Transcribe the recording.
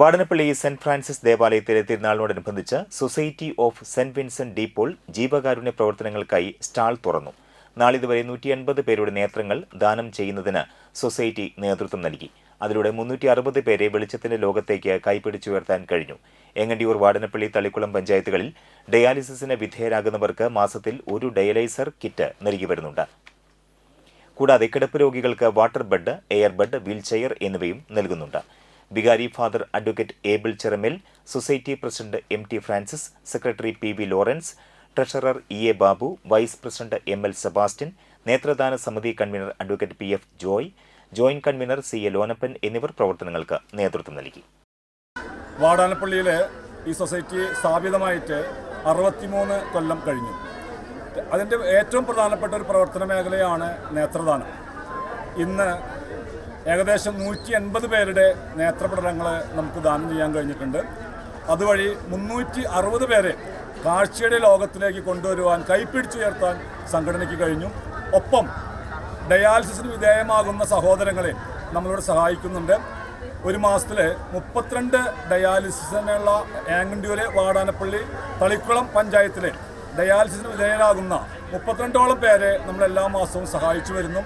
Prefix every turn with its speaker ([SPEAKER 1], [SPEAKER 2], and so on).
[SPEAKER 1] Vadanappally saint Francis ദേവാലയത്തിലെ തിരുനാളിനോടനുബന്ധിച്ച് Society of Saint Vincent de Paul ജീവകാരുണ്യ പ്രവർത്തനങ്ങൾക്കായി സ്റ്റാൾ തുറന്നു. നാളിതുവരെ നൂറ്റി എൺപത് പേരുടെ നേത്രങ്ങൾ ദാനം ചെയ്യുന്നതിന് സൊസൈറ്റി നേതൃത്വം നൽകി. അതിലൂടെ മുന്നൂറ്റി അറുപത് പേരെ വെളിച്ചത്തിന്റെ ലോകത്തേക്ക് കൈപിടിച്ചുയർത്താൻ കഴിഞ്ഞു. എങ്ങണ്ടിയൂർ വാടനപ്പള്ളി തളിക്കുളം പഞ്ചായത്തുകളിൽ ഡയാലിസിസിന് വിധേയരാകുന്നവർക്ക് മാസത്തിൽ ഒരു ഡയലൈസർ കിറ്റ് നൽകി വരുന്നുണ്ട്. കൂടാതെ കിടപ്പ് രോഗികൾക്ക് water bed air bed wheelchair എന്നിവയും നൽകുന്നുണ്ട്. വികാരി father advocate Abel Cheramel society president M T Francis secretary P V Lawrence treasurer E A Babu vice president M L Sebastian നേത്രദാന സമിതി convener advocate P F Joy joint convener C A Lonappan എന്നിവർ പ്രവർത്തനങ്ങൾക്ക് നേതൃത്വം നൽകി.
[SPEAKER 2] വാടാനപ്പള്ളിയിലെ ഈ society സ്ഥാപിതമായിട്ട് അറുപത്തിമൂന്ന് കൊല്ലം കഴിഞ്ഞു. അതിന്റെ ഏറ്റവും പ്രധാനപ്പെട്ട ഒരു പ്രവർത്തന മേഖലയാണ് നേത്രദാനം. ഇന്ന് ഏകദേശം നൂറ്റി എൺപത് പേരുടെ നേത്രപഠനങ്ങൾ നമുക്ക് ദാനം ചെയ്യാൻ കഴിഞ്ഞിട്ടുണ്ട്. അതുവഴി മുന്നൂറ്റി അറുപത് പേരെ കാഴ്ചയുടെ ലോകത്തിലേക്ക് കൊണ്ടുവരുവാൻ കൈപ്പിടിച്ചുയർത്താൻ സംഘടനയ്ക്ക് കഴിഞ്ഞു. ഒപ്പം ഡയാലിസിസിന് വിധേയമാകുന്ന സഹോദരങ്ങളെ നമ്മളിവിടെ സഹായിക്കുന്നുണ്ട്. ഒരു മാസത്തിൽ മുപ്പത്തിരണ്ട് ഡയാലിസിസിനുള്ള ആങ്ങണ്ടിയൂര് വാടാനപ്പള്ളി തളിക്കുളം പഞ്ചായത്തിലെ ഡയാലിസിസിന് വിധേയരാകുന്ന മുപ്പത്തിരണ്ടോളം പേരെ നമ്മൾ എല്ലാ മാസവും സഹായിച്ചു വരുന്നു.